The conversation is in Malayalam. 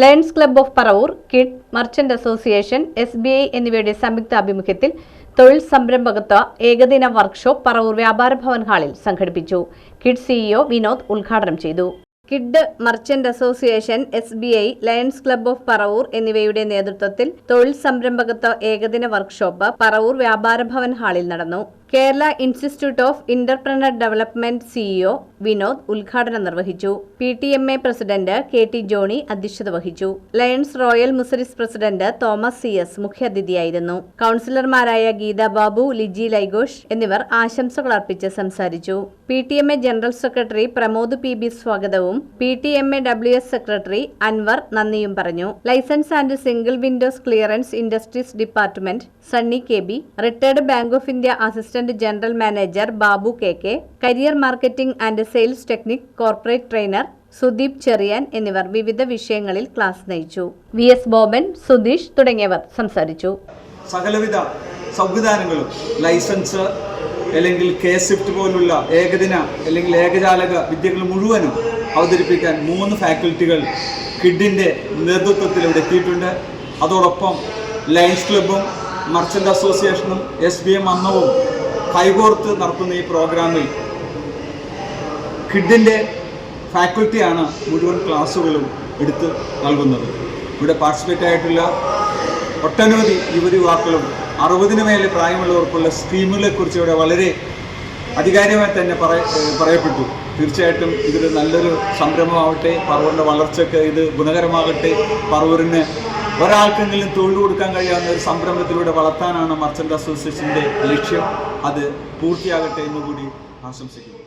Lions club of Paravur kid merchant association S B I എന്നിവയുടെ സംയുക്ത ആഭിമുഖ്യത്തിൽ തൊഴിൽ സംരംഭകത്വ ഏകദിന വർക്ക്ഷോപ്പ് പറവൂർ വ്യാപാര ഭവൻ ഹാളിൽ സംഘടിപ്പിച്ചു. കിഡ് സിഇഒ വിനോദ് ഉദ്ഘാടനം ചെയ്തു. Kid merchant association S B I lions club of Paravur എന്നിവയുടെ നേതൃത്വത്തിൽ തൊഴിൽ സംരംഭകത്വ ഏകദിന വർക്ക്ഷോപ്പ് പറവൂർ വ്യാപാര ഭവൻ ഹാളിൽ നടന്നു. Kerala institute of entrepreneur development CEO Vinod ഉദ്ഘാടനം നിർവഹിച്ചു. P T M A president K T Johny അധ്യക്ഷത വഹിച്ചു. Lions royal Muziris president Thomas C S മുഖ്യാതിഥിയായിരുന്നു. കൌൺസിലർമാരായ ഗീത ബാബു ലിജി ലൈഗോഷ് എന്നിവർ ആശംസകൾ അർപ്പിച്ച് സംസാരിച്ചു. P T M A general secretary Pramod P B സ്വാഗതവും P T M A W S secretary Anwar നന്ദിയും പറഞ്ഞു. Licence and single windows clearance industries department Sunny K B retired bank of India assistant general manager Babu K K career marketing and sales technique corporate trainer Sudeep Cherian എന്നിവർ വിവിധ വിഷയങ്ങളിൽ ക്ലാസ് നയിച്ചു. വി എസ് ബോബൻ സുധീഷ് തുടങ്ങിയവർ സംസാരിച്ചു. സകലവിധ സംവിധാനങ്ങളും ലൈസൻസ് അല്ലെങ്കിൽ കെ സിഫ്റ്റ് പോലുള്ള ഏകദിന അല്ലെങ്കിൽ ഏകജാലക വിദ്യകൾ മുഴുവനും അവതരിപ്പിക്കാൻ മൂന്ന് ഫാക്കൽറ്റികൾ കിഡിന്റെ നേതൃത്വത്തിൽ ഇവിടെ എത്തിയിട്ടുണ്ട്. അതോടൊപ്പം ലയൺസ് ക്ലബും മർച്ചന്റ് അസോസിയേഷനും എസ് ബി എം അന്നവും കൈകോർത്ത് നടത്തുന്ന ഈ പ്രോഗ്രാമിൽ കിഡിന്റെ ഫാക്കൽറ്റിയാണ് മുഴുവൻ ക്ലാസ്സുകളും എടുത്ത് നൽകുന്നത്. ഇവിടെ പാർട്ടിസിപ്പേറ്റ് ആയിട്ടുള്ള ഒട്ടനവധി യുവതി യുവാക്കളും അറുപതിന് മേലെ പ്രായമുള്ളവർക്കുള്ള സ്കീമുകളെ കുറിച്ച് ഇവിടെ വളരെ അധികാരികമായി തന്നെ ഏഹ് പറയപ്പെട്ടു. തീർച്ചയായിട്ടും ഇതൊരു നല്ലൊരു സംരംഭമാവട്ടെ പറവൂരിന്റെ വളർച്ചയ്ക്ക് ഇത് ഗുണകരമാകട്ടെ പറവൂരിന് ഒരാൾക്കെങ്കിലും തൊഴിൽ കൊടുക്കാൻ കഴിയാവുന്ന ഒരു സംരംഭത്തിലൂടെ വളർത്താനാണ് മർച്ചന്റ് അസോസിയേഷന്റെ ലക്ഷ്യം. അത് പൂർത്തിയാകട്ടെ എന്നുകൂടി ആശംസിക്കുന്നു.